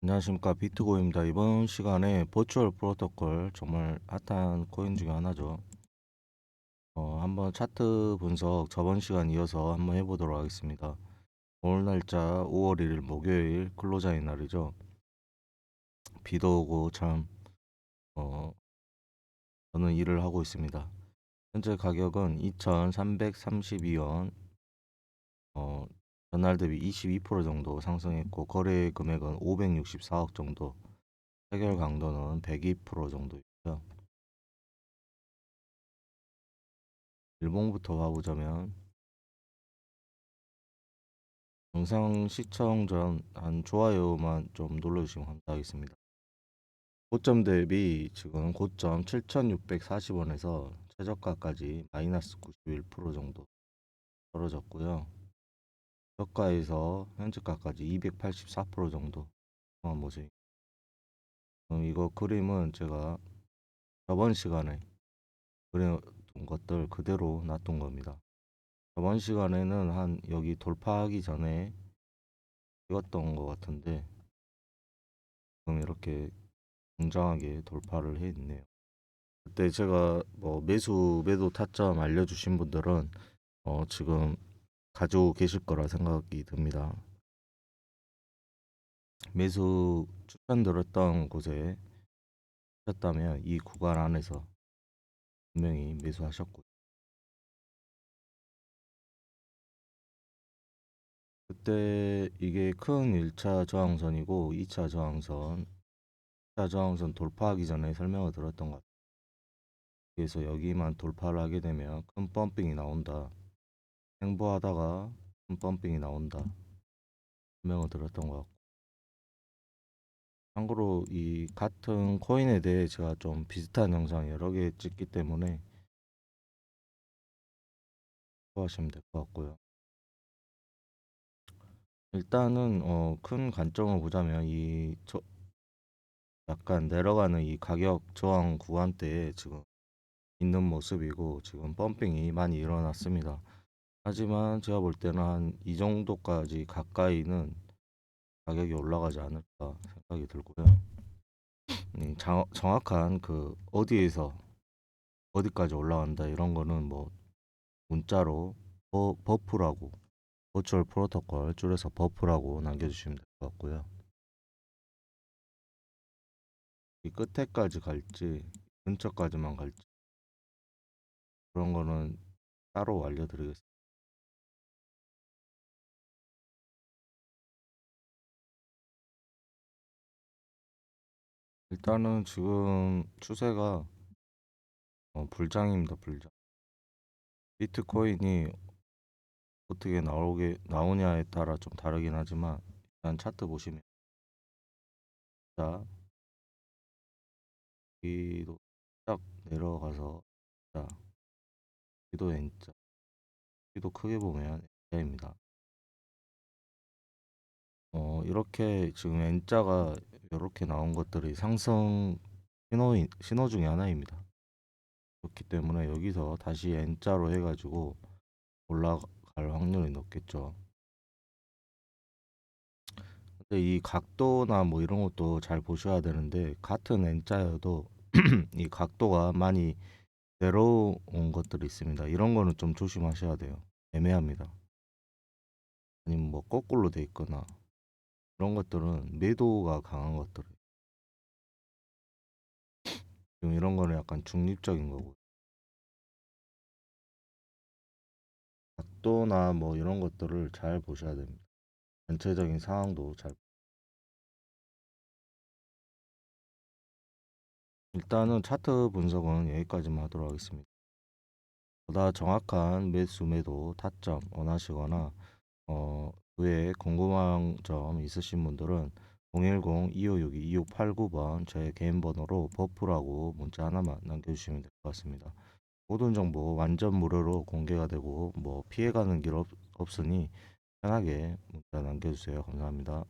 안녕하십니까 비트고입니다. 이번 시간에 버추얼 프로토콜 정말 핫한 코인 중에 하나죠. 어, 한번 차트 분석 저번 시간 이어서 한번 해보도록 하겠습니다. 오늘 날짜 5월 1일 목요일 근로자의 날이죠. 비도 오고 참 어, 저는 일을 하고 있습니다. 현재 가격은 2,332원 어, 전날 대비 22% 정도 상승했고 거래 금액은 564억 정도 해결 강도는 102% 정도 있고요. 일봉부터 봐보자면 영상 시청 전 한 좋아요만 좀 눌러주시면 감사하겠습니다. 고점 대비 지금 고점 7,640원에서 최저가까지 마이너스 91% 정도 떨어졌고요. 저가에서 현재가까지 284% 정도 한 모습. 음, 이거 그림은 제가 저번 시간에 그려둔 것들 그대로 놔둔 겁니다. 저번 시간에는 한 여기 돌파하기 전에 찍었던 것 같은데 지금 이렇게 굉장하게 돌파를 해 있네요. 그때 제가 뭐 매수 매도 타점 알려주신 분들은 어 지금 가지고 계실 거라 생각이 듭니다. 매수 추천드렸던 곳에 하셨다면 이 구간 안에서 분명히 매수하셨고 그때 이게 큰 1차 저항선이고 2차 저항선 2차 저항선 돌파하기 전에 설명을 들었던 것 같아요. 그래서 여기만 돌파를 하게 되면 큰 펌핑이 나온다. 행보하다가 큰 펌핑이 나온다. 설명을 들었던 것 같고 참고로 이 같은 코인에 대해 제가 좀 비슷한 영상 여러 개 찍기 때문에 참고하시면 될 것 같고요. 일단은 어, 큰 관점을 보자면 이 저, 약간 내려가는 이 가격 저항 구간대에 지금 있는 모습이고 지금 펌핑이 많이 일어났습니다. 하지만 제가 볼 때는 한 이 정도까지 가까이는 가격이 올라가지 않을까 생각이 들고요. 음, 장- 정확한 그 어디에서 어디까지 올라간다 이런 거는 뭐 문자로 버, 버프라고 버추얼 프로토콜 줄여서 버프라고 남겨주시면 될 것 같고요. 이 끝에까지 갈지 근처까지만 갈지 그런 거는 따로 알려드리겠습니다. 일단은 지금 추세가 어, 불장입니다. 불장. 비트코인이 어떻게 나오게 나오냐에 따라 좀 다르긴 하지만 일단 차트 보시면 자 여기도 딱 내려가서 자 여기도 N자 여기도 크게 보면 N자입니다. 어 이렇게 지금 N자가 이렇게 나온 것들이 상승 신호인 신호 중에 하나입니다. 그렇기 때문에 여기서 다시 N자로 해가지고 올라갈 확률이 높겠죠. 근데 이 각도나 뭐 이런 것도 잘 보셔야 되는데 같은 N자여도 이 각도가 많이 내려온 것들이 있습니다. 이런 거는 좀 조심하셔야 돼요. 애매합니다. 아니면 뭐 거꾸로 돼 있거나 이런 것들은 매도가 강한 것들. 지금 이런 거는 약간 중립적인 거고. 각도나 뭐 이런 것들을 잘 보셔야 됩니다. 전체적인 상황도 잘. 일단은 차트 분석은 여기까지만 하도록 하겠습니다. 보다 정확한 매수 매도 타점 원하시거나 어, 외에 궁금한 점 있으신 분들은 010-2562-2589번 제 개인 번호로 버프라고 문자 하나만 남겨주시면 될 것 같습니다. 모든 정보 완전 무료로 공개가 되고 뭐 피해가는 길 없, 없으니 편하게 문자 남겨주세요. 감사합니다.